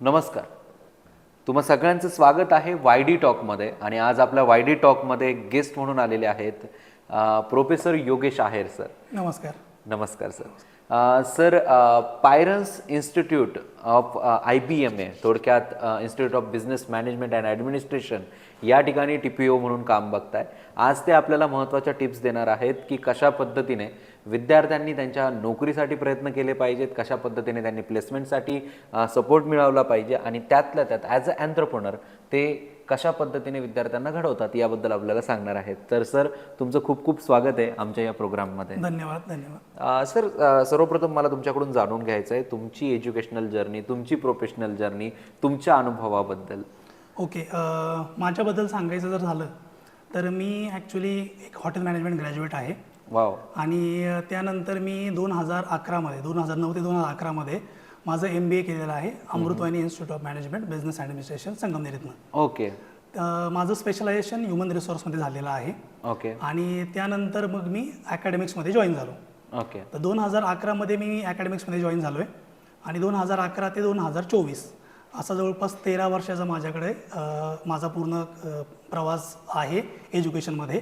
नमस्कार. तुम्हा सगळ्यांचं स्वागत आहे वाय डी टॉकमध्ये आणि आज आपल्या वाय डी टॉकमध्ये गेस्ट म्हणून आलेले आहेत प्रोफेसर योगेश आहेर सर. नमस्कार. नमस्कार sir. Sir Pirens institute of I B M A थोडक्यात institute of business management and administration या ठिकाणी टी पी ओ म्हणून काम बघताय. आज ते आपल्याला महत्त्वाच्या टिप्स देणार आहेत की कशा पद्धतीने विद्यार्थ्यांनी त्यांच्या नोकरीसाठी प्रयत्न केले पाहिजेत कशा पद्धतीने त्यांनी प्लेसमेंटसाठी सपोर्ट मिळवला पाहिजे आणि त्यातल्या त्यात ॲज अ अँथ्रप्रनर ते कशा पद्धतीने विद्यार्थ्यांना घडवतात याबद्दल आपल्याला सांगणार आहेत. तर सर तुमचं खूप खूप स्वागत आहे आमच्या या प्रोग्राममध्ये. धन्यवाद धन्यवाद. सर सर्वप्रथम मला तुमच्याकडून जाणून घ्यायचं आहे तुमची एज्युकेशनल जर्नी तुमची प्रोफेशनल जर्नी तुमच्या अनुभवाबद्दल. ओके माझ्याबद्दल सांगायचं जर झालं तर मी ॲक्च्युली एक हॉटेल मॅनेजमेंट ग्रॅज्युएट आहे. वाव. आणि त्यानंतर मी दोन हजार अकरामध्ये दोन हजार नऊ ते दोन हजार अकरामध्ये माझं एम बी ए केलेलं आहे Amrutvani institute of management business administration संगमनेरीतनं okay. माझं स्पेशलायझेशन ह्युमन रिसोर्समध्ये झालेलं आहे. ओके. आणि त्यानंतर मग मी अकॅडमिक्समध्ये जॉईन झालो. ओके. तर दोन हजार अकरामध्ये मी अकॅडमिक्समध्ये जॉईन झालो आहे आणि दोन हजार अकरा ते दोन हजार चोवीस असा जवळपास तेरा वर्षाचा माझ्याकडे माझा पूर्ण प्रवास आहे एज्युकेशनमध्ये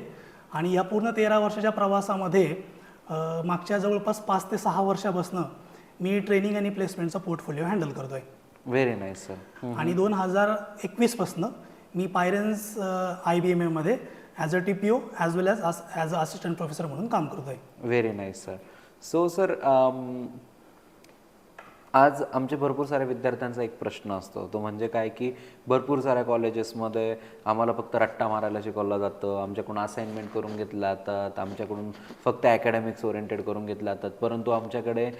आणि या पूर्ण तेरा वर्षाच्या प्रवासामध्ये मागच्या जवळपास पाच ते सहा वर्षापासून मी ट्रेनिंग आणि प्लेसमेंटचा पोर्टफोलिओ हँडल करतो आहे व्हेरी नाईस सर आणि दोन हजार एकवीसपासनं मी पायरन्स आय बी एम एमध्ये as a T P O as well as as a assistant professor म्हणून काम करतो आहे very nice sir so sir आज आमचे भरपूर साऱ्या विद्यार्थ्यांचा एक प्रश्न असतो. तो म्हणजे काय की भरपूर साऱ्या कॉलेजेसमध्ये आम्हाला फक्त रट्टा मारायला शिकवलं जातं. आमच्याकडून असाइनमेंट करून घेतल्या जातात. आमच्याकडून फक्त अकॅडमिक्स ओरिएंटेड करून घेतल्या जातात. परंतु आमच्याकडे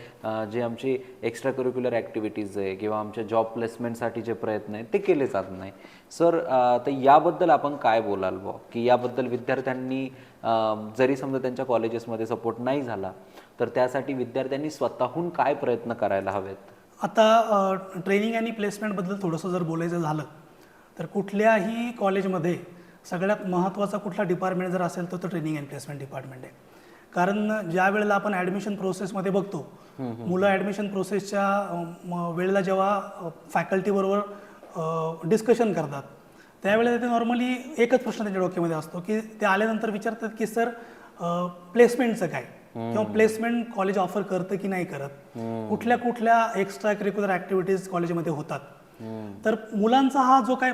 जे आमची एक्स्ट्रा करिक्युलर ॲक्टिव्हिटीज आहे किंवा आमच्या जॉब प्लेसमेंटसाठी जे प्रयत्न आहेत ते केले जात नाही. सर तर याबद्दल आपण काय बोलाल बुवा? की याबद्दल विद्यार्थ्यांनी जरी समजा त्यांच्या कॉलेजेसमध्ये सपोर्ट नाही झाला तर त्यासाठी विद्यार्थ्यांनी स्वतःहून काय प्रयत्न करायला हवेत? आता ट्रेनिंग आणि प्लेसमेंटबद्दल थोडंसं जर बोलायचं झालं तर कुठल्याही कॉलेजमध्ये सगळ्यात महत्त्वाचा कुठला डिपार्टमेंट जर असेल तर तो ट्रेनिंग अँड प्लेसमेंट डिपार्टमेंट आहे. कारण ज्या वेळेला आपण ॲडमिशन प्रोसेसमध्ये बघतो मुलं ॲडमिशन प्रोसेसच्या वेळेला जेव्हा फॅकल्टीबरोबर डिस्कशन करतात त्यावेळेला ते नॉर्मली एकच प्रश्न त्यांच्या डोक्यामध्ये असतो की ते आल्यानंतर विचारतात की सर प्लेसमेंटचं काय? किंवा प्लेसमेंट कॉलेज ऑफर करतं की नाही करत कुठल्या कुठल्या एक्स्ट्रा करिक्युलर ॲक्टिव्हिटीज कॉलेजमध्ये होतात. तर मुलांचा हा जो काय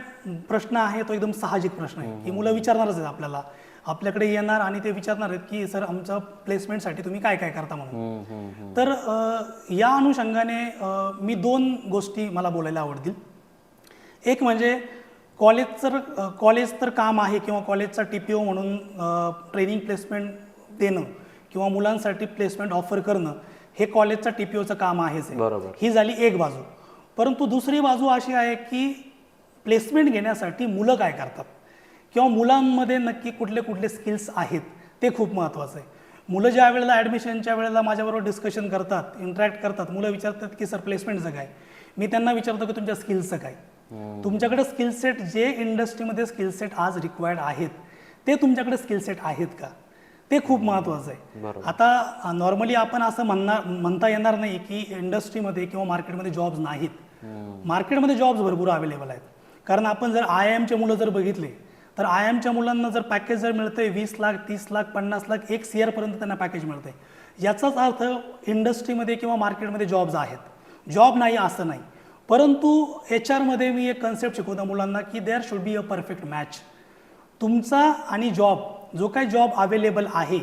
प्रश्न आहे तो एकदम साहजिक प्रश्न आहे. की मुलं विचारणारच आहेत आपल्याला. आपल्याकडे येणार आणि ते विचारणार आहेत की सर आमच्या प्लेसमेंटसाठी तुम्ही काय काय करता म्हणून? तर या अनुषंगाने मी दोन गोष्टी मला बोलायला आवडतील. एक म्हणजे कॉलेज तर कॉलेज तर काम आहे किंवा कॉलेजचा टी पी ओ म्हणून ट्रेनिंग प्लेसमेंट देणं. किंवा मुलांसाठी प्लेसमेंट ऑफर करणं हे कॉलेजचा टी पी ओचं काम आहेच आहे. बरोबर. ही झाली एक बाजू. परंतु दुसरी बाजू अशी आहे की प्लेसमेंट घेण्यासाठी मुलं काय करतात? किंवा मुलांमध्ये नक्की कुठले कुठले स्किल्स आहेत? ते खूप महत्त्वाचं आहे. मुलं ज्या वेळेला ॲडमिशनच्या वेळेला माझ्याबरोबर डिस्कशन करतात इंटरॅक्ट करतात मुलं विचारतात की सर प्लेसमेंटचं काय मी त्यांना विचारतो की तुमच्या स्किल्सचं काय? तुमच्याकडे स्किल सेट जे इंडस्ट्रीमध्ये स्किल सेट आज रिक्वायर्ड आहेत ते तुमच्याकडे स्किल सेट आहेत का? ते खूप महत्त्वाचं आहे. आता नॉर्मली आपण असं म्हणणार म्हणता येणार नाही की इंडस्ट्रीमध्ये किंवा मार्केटमध्ये जॉब्स नाहीत. मार्केटमध्ये जॉब्स भरपूर अवेलेबल आहेत. कारण आपण जर आय एमचे मुलं जर बघितले तर आय एमच्या मुलांना जर पॅकेज जर मिळतंय वीस लाख तीस लाख पन्नास लाख एक सी पर्यंत त्यांना पॅकेज मिळतंय. याचाच अर्थ इंडस्ट्रीमध्ये किंवा मार्केटमध्ये जॉब्स आहेत. जॉब नाही असं नाही. परंतु एच आरमध्ये मी एक कन्सेप्ट शिकवतो मुलांना की there should be a perfect match तुमचा आणि जॉब जो काही जॉब अवेलेबल आहे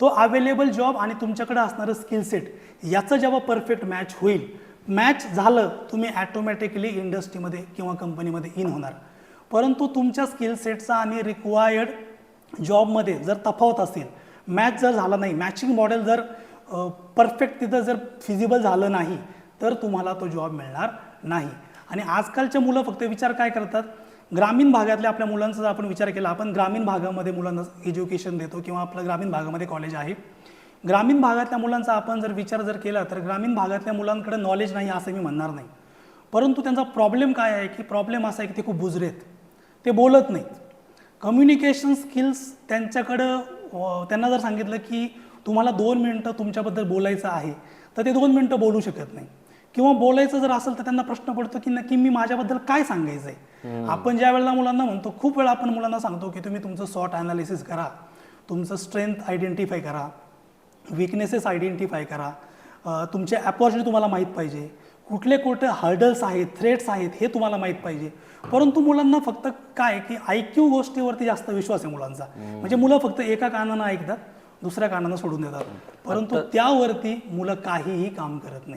तो अवेलेबल जॉब आणि तुमच्याकडे असणारं स्किल सेट याचं जेव्हा परफेक्ट मॅच होईल मॅच झालं तुम्ही ॲटोमॅटिकली इंडस्ट्रीमध्ये किंवा कंपनीमध्ये इन होणार. परंतु तुमच्या स्किल सेटचा आणि रिक्वायर्ड जॉबमध्ये जर तफावत असेल मॅच जर झाला नाही मॅचिंग मॉडेल जर परफेक्ट तिथं जर फिजिबल झालं नाही तर तुम्हाला तो जॉब मिळणार नाही. आणि आजकालच्या मुलं फक्त विचार काय करतात? ग्रामीण भागातल्या आपल्या मुलांचा जर आपण विचार केला आपण ग्रामीण भागामध्ये मुलांना एज्युकेशन देतो किंवा आपलं ग्रामीण भागामध्ये कॉलेज आहे. ग्रामीण भागातल्या मुलांचा आपण जर विचार जर केला तर ग्रामीण भागातल्या मुलांकडे नॉलेज नाही असं मी म्हणणार नाही. परंतु त्यांचा प्रॉब्लेम काय आहे की प्रॉब्लेम असा आहे की ते खूप बुजरेत. ते बोलत नाहीत. कम्युनिकेशन स्किल्स त्यांच्याकडं त्यांना जर सांगितलं की तुम्हाला दोन मिनटं तुमच्याबद्दल बोलायचं आहे तर ते दोन मिनटं बोलू शकत नाही. किंवा बोलायचं जर असेल तर त्यांना प्रश्न पडतो की नक्की मी माझ्याबद्दल काय सांगायचंय? आपण ज्या वेळेला मुलांना म्हणतो खूप वेळा आपण मुलांना सांगतो की तुम्ही तुमचं सॉट अनालिसिस करा तुमचं स्ट्रेंथ आयडेंटिफाय करा विकनेसेस आयडेंटिफाय करा तुमचे अपॉर्च्युनिटी तुम्हाला माहीत पाहिजे कुठले कुठले हर्डल्स आहेत थ्रेट्स आहेत हे तुम्हाला माहीत पाहिजे. परंतु मुलांना फक्त काय की ऐक्यू गोष्टीवरती जास्त विश्वास आहे मुलांचा. म्हणजे मुलं फक्त एका कानानं ऐकतात दुसऱ्या कानानं सोडून देतात. परंतु त्यावरती मुलं काहीही काम करत नाही.